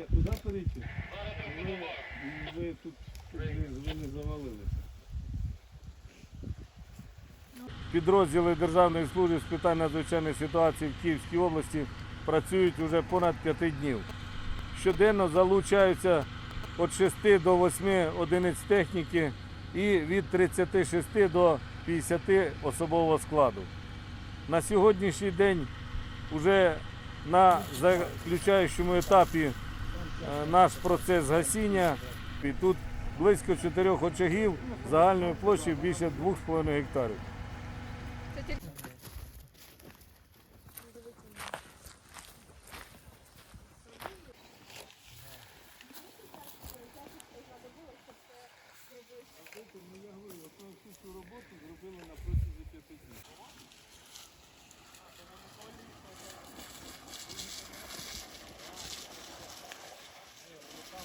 туди перейти. Ви, ви тут ви, ви не завалилися. Підрозділи Державної служби з питань надзвичайних ситуацій в Київській області працюють вже понад п'яти днів. Щоденно залучаються від 6 до 8 одиниць техніки і від 36 до 50 особового складу. На сьогоднішній день вже на заключаючому етапі наш процес гасіння. І тут близько чотирьох очагів загальною площею більше 2,5 гектарів.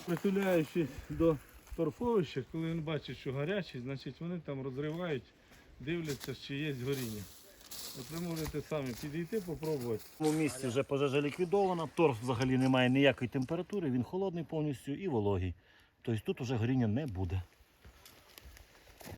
Притуляючи до торфовища, коли він бачить, що гарячий, значить вони там розривають, дивляться, чи є горіння. От ви можете самі підійти, попробувати. У місці вже пожежа ліквідована, торф взагалі не має ніякої температури, він холодний повністю і вологий. Тобто тут вже горіння не буде.